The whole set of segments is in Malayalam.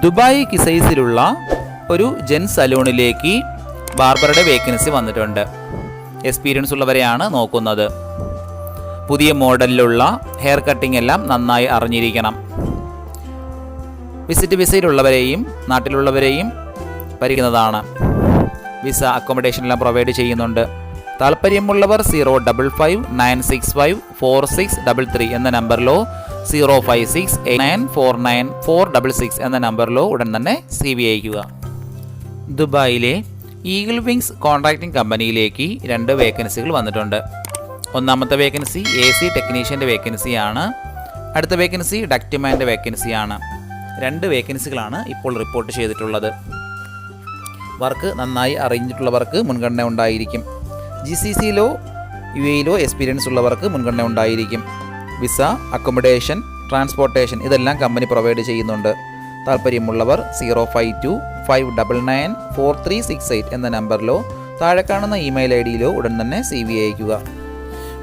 ദുബായ് കിസൈസിലുള്ള ഒരു ജെൻ സലൂണിലേക്ക് ബാർബറുടെ വേക്കൻസി വന്നിട്ടുണ്ട്. എക്സ്പീരിയൻസ് ഉള്ളവരെയാണ് നോക്കുന്നത്. പുതിയ മോഡലിലുള്ള ഹെയർ കട്ടിംഗ് എല്ലാം നന്നായി അറിഞ്ഞിരിക്കണം. വിസിറ്റ് വിസയിലുള്ളവരെയും നാട്ടിലുള്ളവരെയും ഭരിക്കുന്നതാണ് വിസ അക്കോമഡേഷൻ എല്ലാം പ്രൊവൈഡ് ചെയ്യുന്നുണ്ട്. താല്പര്യമുള്ളവർ zero double five nine six five four six double three എന്ന നമ്പറിലോ zero five six eight nine four nine four double six എന്ന നമ്പറിലോ ഉടൻ തന്നെ സി വി അയക്കുക ദുബായിലെ ഈഗിൾ വിങ്സ് കോൺട്രാക്ടിംഗ് കമ്പനിയിലേക്ക് രണ്ട് വേക്കൻസികൾ വന്നിട്ടുണ്ട്. ഒന്നാമത്തെ വേക്കൻസി എ സി ടെക്നീഷ്യന്റെ വേക്കൻസിയാണ് അടുത്ത വേക്കൻസി ഡക്റ്റിമാന്റെ വേക്കൻസിയാണ് രണ്ട് വേക്കൻസികളാണ് ഇപ്പോൾ റിപ്പോർട്ട് ചെയ്തിട്ടുള്ളത്. വർക്ക് നന്നായി അറിഞ്ഞിട്ടുള്ളവർക്ക് മുൻഗണന ഉണ്ടായിരിക്കും. ജി സി സിയിലോ യു എയിലോ എക്സ്പീരിയൻസ് ഉള്ളവർക്ക് മുൻഗണന ഉണ്ടായിരിക്കും. വിസ അക്കോമഡേഷൻ ട്രാൻസ്പോർട്ടേഷൻ ഇതെല്ലാം കമ്പനി പ്രൊവൈഡ് ചെയ്യുന്നുണ്ട്. താല്പര്യമുള്ളവർ zero five two five double nine four three six eight എന്ന നമ്പറിലോ താഴെ കാണുന്ന ഇമെയിൽ ഐ ഡിയിലോ ഉടൻ തന്നെ സി വി അയക്കുക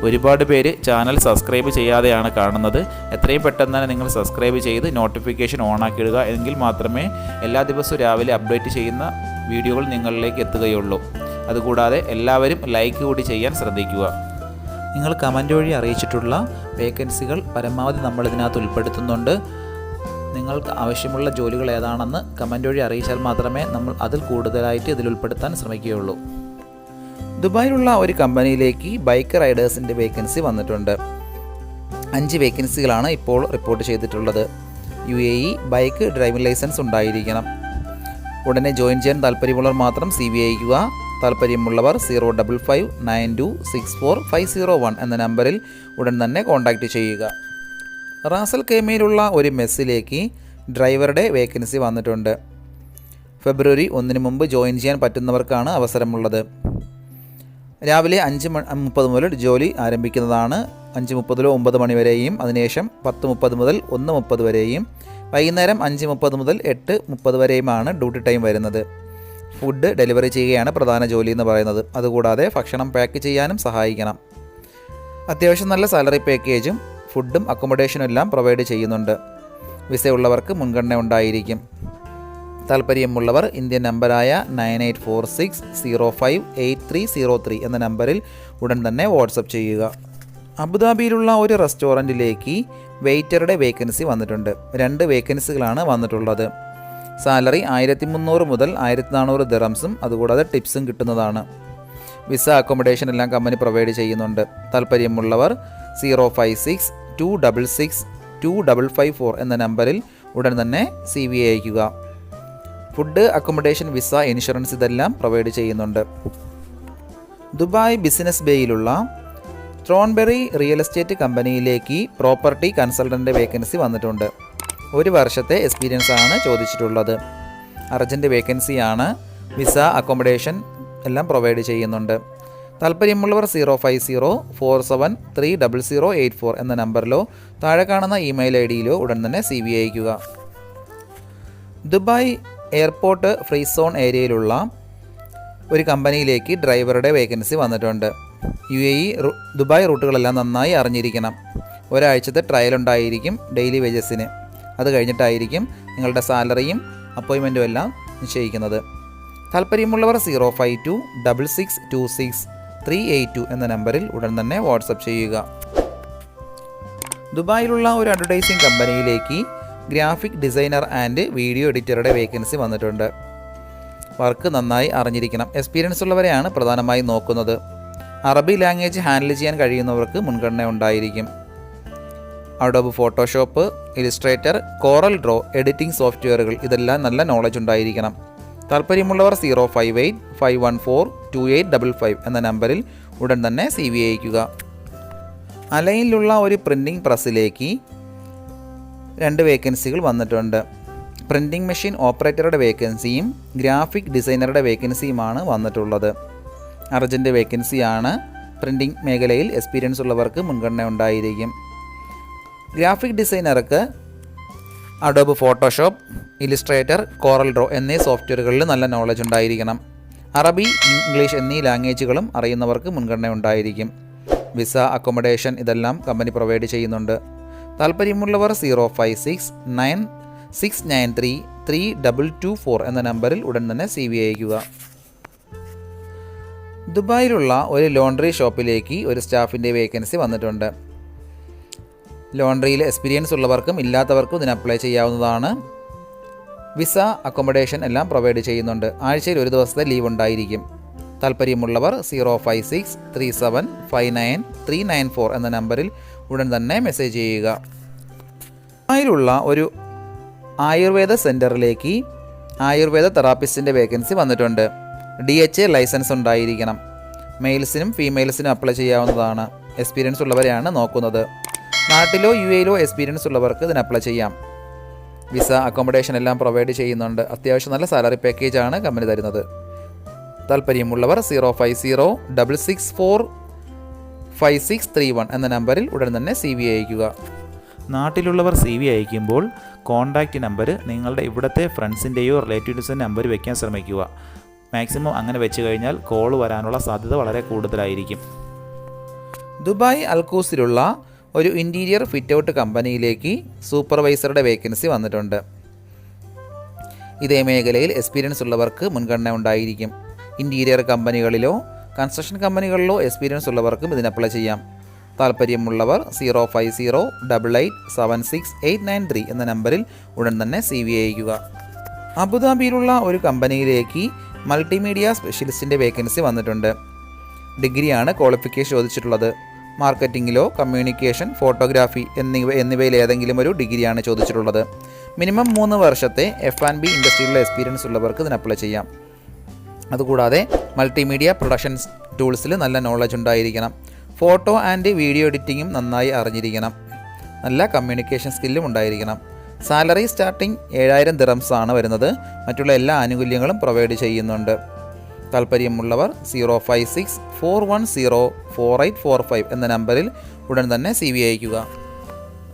ഒരുപാട് പേര് ചാനൽ സബ്സ്ക്രൈബ് ചെയ്യാതെയാണ് കാണുന്നത്. എത്രയും പെട്ടെന്ന് തന്നെ നിങ്ങൾ സബ്സ്ക്രൈബ് ചെയ്ത് നോട്ടിഫിക്കേഷൻ ഓൺ ആക്കിയിടുക എങ്കിൽ മാത്രമേ എല്ലാ ദിവസവും രാവിലെ അപ്ഡേറ്റ് ചെയ്യുന്ന വീഡിയോകൾ നിങ്ങളിലേക്ക് എത്തുകയുള്ളൂ. അതുകൂടാതെ എല്ലാവരും ലൈക്ക് കൂടി ചെയ്യാൻ ശ്രദ്ധിക്കുക. നിങ്ങൾ കമന്റ് വഴി അറിയിച്ചിട്ടുള്ള വേക്കൻസികൾ പരമാവധി നമ്മൾ ഇതിനകത്ത് ഉൾപ്പെടുത്തുന്നുണ്ട്. നിങ്ങൾക്ക് ആവശ്യമുള്ള ജോലികൾ ഏതാണെന്ന് കമന്റ് വഴി അറിയിച്ചാൽ മാത്രമേ നമ്മൾ അതിൽ കൂടുതലായിട്ട് ഇതിൽ ഉൾപ്പെടുത്താൻ ശ്രമിക്കുകയുള്ളൂ. ദുബായിലുള്ള ഒരു കമ്പനിയിലേക്ക് ബൈക്ക് റൈഡേഴ്സിന്റെ വേക്കൻസി വന്നിട്ടുണ്ട്. അഞ്ച് വേക്കൻസികളാണ് ഇപ്പോൾ റിപ്പോർട്ട് ചെയ്തിട്ടുള്ളത്. U A E bike driving licence ഉണ്ടായിരിക്കണം. ഉടനെ ജോയിൻ ചെയ്യാൻ താല്പര്യമുള്ളവർ മാത്രം സി വി അയക്കുക താല്പര്യമുള്ളവർ zero double five nine two six four five zero one എന്ന നമ്പറിൽ ഉടൻ തന്നെ കോൺടാക്റ്റ് ചെയ്യുക. റാസൽ കേമയിലുള്ള ഒരു മെസ്സിലേക്ക് ഡ്രൈവറുടെ വേക്കൻസി വന്നിട്ടുണ്ട്. ഫെബ്രുവരി ഒന്നിന് മുമ്പ് ജോയിൻ ചെയ്യാൻ പറ്റുന്നവർക്കാണ് അവസരമുള്ളത്. രാവിലെ അഞ്ച് മണി മുപ്പത് മുതൽ ജോലി ആരംഭിക്കുന്നതാണ്. അഞ്ച് മുപ്പതിലോ ഒമ്പത് മണി വരെയും അതിനുശേഷം പത്ത് മുപ്പത് മുതൽ ഒന്ന് മുപ്പത് വരെയും വൈകുന്നേരം അഞ്ച് മുപ്പത് മുതൽ എട്ട് മുപ്പത് വരെയുമാണ് ഡ്യൂട്ടി ടൈം വരുന്നത്. ഫുഡ് ഡെലിവറി ചെയ്യുകയാണ് പ്രധാന ജോലി എന്ന് പറയുന്നത്. അതുകൂടാതെ ഭക്ഷണം പാക്ക് ചെയ്യാനും സഹായിക്കണം. അത്യാവശ്യം നല്ല സാലറി പാക്കേജും ഫുഡും അക്കോമഡേഷനും എല്ലാം പ്രൊവൈഡ് ചെയ്യുന്നുണ്ട്. വിസ ഉള്ളവർക്ക് മുൻഗണന ഉണ്ടായിരിക്കും. താല്പര്യമുള്ളവർ ഇന്ത്യൻ നമ്പറായ nine eight four six zero five eight three zero three എന്ന നമ്പറിൽ ഉടൻ തന്നെ വാട്സപ്പ് ചെയ്യുക. അബുദാബിയിലുള്ള ഒരു റെസ്റ്റോറന്റിലേക്ക് വെയിറ്ററുടെ വേക്കൻസി വന്നിട്ടുണ്ട്. രണ്ട് വേക്കൻസികളാണ് വന്നിട്ടുള്ളത്. സാലറി ആയിരത്തി മുന്നൂറ് മുതൽ ആയിരത്തി നാനൂറ് ദിറംസും അതുകൂടാതെ ടിപ്സും കിട്ടുന്നതാണ്. വിസ അക്കോമഡേഷൻ എല്ലാം കമ്പനി പ്രൊവൈഡ് ചെയ്യുന്നുണ്ട്. താല്പര്യമുള്ളവർ zero five six two double six two double five four എന്ന നമ്പറിൽ ഉടൻ തന്നെ സി വി അയക്കുക ഫുഡ് അക്കോമഡേഷൻ വിസ ഇൻഷുറൻസ് ഇതെല്ലാം പ്രൊവൈഡ് ചെയ്യുന്നുണ്ട്. ദുബായ് ബിസിനസ് ബേയിലുള്ള ട്രോൺബെറി റിയൽ എസ്റ്റേറ്റ് കമ്പനിയിലേക്ക് പ്രോപ്പർട്ടി കൺസൾട്ടന്റ് വേക്കൻസി വന്നിട്ടുണ്ട്. ഒരു വർഷത്തെ എക്സ്പീരിയൻസ് ആണ് ചോദിച്ചിട്ടുള്ളത്. അർജന്റ് വേക്കൻസിയാണ് വിസ അക്കോമഡേഷൻ എല്ലാം പ്രൊവൈഡ് ചെയ്യുന്നുണ്ട്. താല്പര്യമുള്ളവർ zero five zero four seven three double zero eight four എന്ന നമ്പറിലോ താഴെ കാണുന്ന ഇമെയിൽ ഐ ഡിയിലോ ഉടൻ തന്നെ സി വി അയക്കുക ദുബായ് എയർപോർട്ട് ഫ്രീ സോൺ ഏരിയയിലുള്ള ഒരു കമ്പനിയിലേക്ക് ഡ്രൈവറുടെ വേക്കൻസി വന്നിട്ടുണ്ട്. യു എ ഇ ദുബായ് റൂട്ടുകളെല്ലാം നന്നായി അറിഞ്ഞിരിക്കണം. ഒരാഴ്ചത്തെ ട്രയൽ ഉണ്ടായിരിക്കും ഡെയിലി വേജസിന് അത് കഴിഞ്ഞിട്ടായിരിക്കും നിങ്ങളുടെ സാലറിയും അപ്പോയിൻമെന്റും എല്ലാം നിശ്ചയിക്കുന്നത്. താല്പര്യമുള്ളവർ zero five two double six two six three eight two എന്ന നമ്പറിൽ ഉടൻ തന്നെ വാട്സപ്പ് ചെയ്യുക. ദുബായിലുള്ള ഒരു അഡ്വർടൈസിംഗ് കമ്പനിയിലേക്ക് ഗ്രാഫിക് ഡിസൈനർ ആൻഡ് വീഡിയോ എഡിറ്ററുടെ വേക്കൻസി വന്നിട്ടുണ്ട്. വർക്ക് നന്നായി അറിഞ്ഞിരിക്കണം. എക്സ്പീരിയൻസ് ഉള്ളവരെയാണ് പ്രധാനമായും നോക്കുന്നത്. അറബി ലാംഗ്വേജ് ഹാൻഡിൽ ചെയ്യാൻ കഴിയുന്നവർക്ക് മുൻഗണന ഉണ്ടായിരിക്കും. Adobe Photoshop illustrator Corel draw editing സോഫ്റ്റ്വെയറുകൾ ഇതെല്ലാം നല്ല നോളജ് ഉണ്ടായിരിക്കണം. താല്പര്യമുള്ളവർ zero five eight five one four two eight double five എന്ന നമ്പറിൽ ഉടൻ തന്നെ സി വി അയക്കുക അലയിലുള്ള ഒരു പ്രിന്റിംഗ് പ്രസ്സിലേക്ക് രണ്ട് വേക്കൻസികൾ വന്നിട്ടുണ്ട്. പ്രിന്റിംഗ് മെഷീൻ ഓപ്പറേറ്ററുടെ വേക്കൻസിയും ഗ്രാഫിക് ഡിസൈനറുടെ വേക്കൻസിയുമാണ് വന്നിട്ടുള്ളത്. അർജന്റ് വേക്കൻസിയാണ് പ്രിന്റിംഗ് മേഖലയിൽ എക്സ്പീരിയൻസ് ഉള്ളവർക്ക് മുൻഗണന ഉണ്ടായിരിക്കും. Graphic ഡിസൈനർക്ക് Adobe Photoshop illustrator Corel draw എന്നീ സോഫ്റ്റ്വെയറുകളിൽ നല്ല നോളജ് ഉണ്ടായിരിക്കണം. അറബി ഇംഗ്ലീഷ് എന്നീ ലാംഗ്വേജുകളും അറിയുന്നവർക്ക് മുൻഗണന ഉണ്ടായിരിക്കും. വിസ അക്കോമഡേഷൻ ഇതെല്ലാം കമ്പനി പ്രൊവൈഡ് ചെയ്യുന്നുണ്ട്. താല്പര്യമുള്ളവർ zero five six nine six nine three three double two four എന്ന നമ്പറിൽ ഉടൻ തന്നെ സി വി അയക്കുക ദുബായിലുള്ള ഒരു ലോണ്ടറി ഷോപ്പിലേക്ക് ഒരു സ്റ്റാഫിന്റെ വേക്കൻസി വന്നിട്ടുണ്ട്. ലോണ്ടറിയിൽ എക്സ്പീരിയൻസ് ഉള്ളവർക്കും ഇല്ലാത്തവർക്കും ഇതിന് അപ്ലൈ ചെയ്യാവുന്നതാണ്. വിസ അക്കോമഡേഷൻ എല്ലാം പ്രൊവൈഡ് ചെയ്യുന്നുണ്ട്. ആഴ്ചയിൽ ഒരു ദിവസത്തെ ലീവ് ഉണ്ടായിരിക്കും. താല്പര്യമുള്ളവർ zero five six three seven five nine three nine four എന്ന നമ്പറിൽ ഉടൻ തന്നെ മെസ്സേജ് ചെയ്യുക. അതിലുള്ള ഒരു ആയുർവേദ സെന്ററിലേക്ക് ആയുർവേദ തെറാപ്പിസ്റ്റിന്റെ വേക്കൻസി വന്നിട്ടുണ്ട്. ഡി എച്ച് എ ലൈസൻസ് ഉണ്ടായിരിക്കണം. മെയിൽസിനും ഫീമെയിൽസിനും അപ്ലൈ ചെയ്യാവുന്നതാണ്. എക്സ്പീരിയൻസ് ഉള്ളവരെയാണ് നോക്കുന്നത്. നാട്ടിലോ യു എയിലോ എക്സ്പീരിയൻസ് ഉള്ളവർക്ക് ഇതിന് അപ്ലൈ ചെയ്യാം. വിസ അക്കോമഡേഷൻ എല്ലാം പ്രൊവൈഡ് ചെയ്യുന്നുണ്ട്. അത്യാവശ്യം നല്ല സാലറി പാക്കേജാണ് കമ്പനി തരുന്നത്. താല്പര്യമുള്ളവർ zero five zero double six four five six three one എന്ന നമ്പറിൽ ഉടൻ തന്നെ സി വി അയക്കുക നാട്ടിലുള്ളവർ സി വി അയക്കുമ്പോൾ കോൺടാക്റ്റ് നമ്പർ നിങ്ങളുടെ ഇവിടുത്തെ ഫ്രണ്ട്സിന്റെയോ റിലേറ്റീവ്സിന്റെ നമ്പർ വയ്ക്കാൻ ശ്രമിക്കുക. മാക്സിമം അങ്ങനെ വെച്ച് കഴിഞ്ഞാൽ കോൾ വരാനുള്ള സാധ്യത വളരെ കൂടുതലായിരിക്കും. ദുബായ് അൽക്കൂസിലുള്ള ഒരു ഇന്റീരിയർ ഫിറ്റ് ഔട്ട് കമ്പനിയിലേക്ക് സൂപ്പർവൈസറുടെ വേക്കൻസി വന്നിട്ടുണ്ട്. ഇതേ മേഖലയിൽ എക്സ്പീരിയൻസ് ഉള്ളവർക്ക് മുൻഗണന ഉണ്ടായിരിക്കും. ഇന്റീരിയർ കമ്പനികളിലോ കൺസ്ട്രക്ഷൻ കമ്പനികളിലോ എക്സ്പീരിയൻസ് ഉള്ളവർക്കും ഇതിന് അപ്ലൈ ചെയ്യാം. താല്പര്യമുള്ളവർ zero five zero double eight seven six eight nine three എന്ന നമ്പറിൽ ഉടൻ തന്നെ സി വി അയക്കുക അബുദാബിയിലുള്ള ഒരു കമ്പനിയിലേക്ക് മൾട്ടിമീഡിയ സ്പെഷ്യലിസ്റ്റിന്റെ വേക്കൻസി വന്നിട്ടുണ്ട്. ഡിഗ്രിയാണ് ക്വാളിഫിക്കേഷൻ ചോദിച്ചിട്ടുള്ളത്. മാർക്കറ്റിങ്ങിലോ കമ്മ്യൂണിക്കേഷൻ ഫോട്ടോഗ്രാഫി എന്നിവ എന്നിവയിൽ ഏതെങ്കിലും ഒരു ഡിഗ്രിയാണ് ചോദിച്ചിട്ടുള്ളത്. മിനിമം മൂന്ന് വർഷത്തെ എഫ് ആൻഡ് ബി ഇൻഡസ്ട്രിയിലുള്ള എക്സ്പീരിയൻസ് ഉള്ളവർക്ക് ഇതിന് അപ്ലൈ ചെയ്യാം. അതുകൂടാതെ മൾട്ടിമീഡിയ പ്രൊഡക്ഷൻ ടൂൾസിൽ നല്ല നോളജ് ഉണ്ടായിരിക്കണം. ഫോട്ടോ ആൻഡ് വീഡിയോ എഡിറ്റിങ്ങും നന്നായി അറിഞ്ഞിരിക്കണം. നല്ല കമ്മ്യൂണിക്കേഷൻ സ്കില്ലും ഉണ്ടായിരിക്കണം. സാലറി സ്റ്റാർട്ടിംഗ് ഏഴായിരം ദിറംസ് ആണ് വരുന്നത്. മറ്റുള്ള എല്ലാ ആനുകൂല്യങ്ങളും പ്രൊവൈഡ് ചെയ്യുന്നുണ്ട്. താല്പര്യമുള്ളവർ zero five six four one zero four eight four five എന്ന നമ്പറിൽ ഉടൻ തന്നെ സി വി അയക്കുക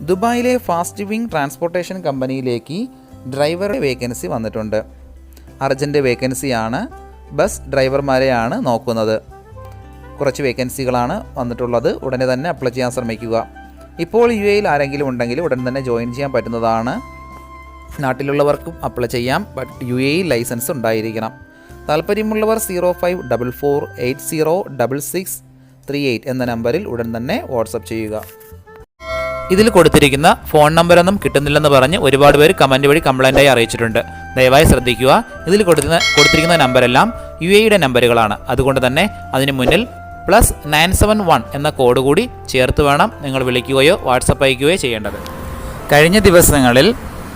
ദുബായിലെ ഫാസ്റ്റ് വിങ് ട്രാൻസ്പോർട്ടേഷൻ കമ്പനിയിലേക്ക് ഡ്രൈവറുടെ വേക്കൻസി വന്നിട്ടുണ്ട്. അർജന്റ് വേക്കൻസിയാണ് ബസ് ഡ്രൈവർമാരെയാണ് നോക്കുന്നത്. കുറച്ച് വേക്കൻസികളാണ് വന്നിട്ടുള്ളത്. ഉടനെ തന്നെ അപ്ലൈ ചെയ്യാൻ ശ്രമിക്കുക. ഇപ്പോൾ യു എയിൽ ആരെങ്കിലും ഉണ്ടെങ്കിൽ ഉടൻ തന്നെ ജോയിൻ ചെയ്യാൻ പറ്റുന്നതാണ്. നാട്ടിലുള്ളവർക്കും അപ്ലൈ ചെയ്യാം. ബട്ട് യു എ ലൈസൻസ് ഉണ്ടായിരിക്കണം. താല്പര്യമുള്ളവർ zero five double four eight zero double six three eight എന്ന നമ്പറിൽ ഉടൻ തന്നെ വാട്സപ്പ് ചെയ്യുക. ഇതിൽ കൊടുത്തിരിക്കുന്ന ഫോൺ നമ്പറൊന്നും കിട്ടുന്നില്ലെന്ന് പറഞ്ഞ് ഒരുപാട് പേര് കമന്റ് വഴി കംപ്ലൈന്റായി അറിയിച്ചിട്ടുണ്ട്. ദയവായി ശ്രദ്ധിക്കുക. ഇതിൽ കൊടുക്കുന്ന കൊടുത്തിരിക്കുന്ന നമ്പരെല്ലാം യു എയുടെ നമ്പറുകളാണ്. അതുകൊണ്ട് തന്നെ അതിന് മുന്നിൽ പ്ലസ് നയൻ സെവൻ വൺ എന്ന കോഡ് കൂടി ചേർത്ത് വേണം നിങ്ങൾ വിളിക്കുകയോ വാട്സപ്പ് അയക്കുകയോ ചെയ്യേണ്ടത്. കഴിഞ്ഞ ദിവസങ്ങളിൽ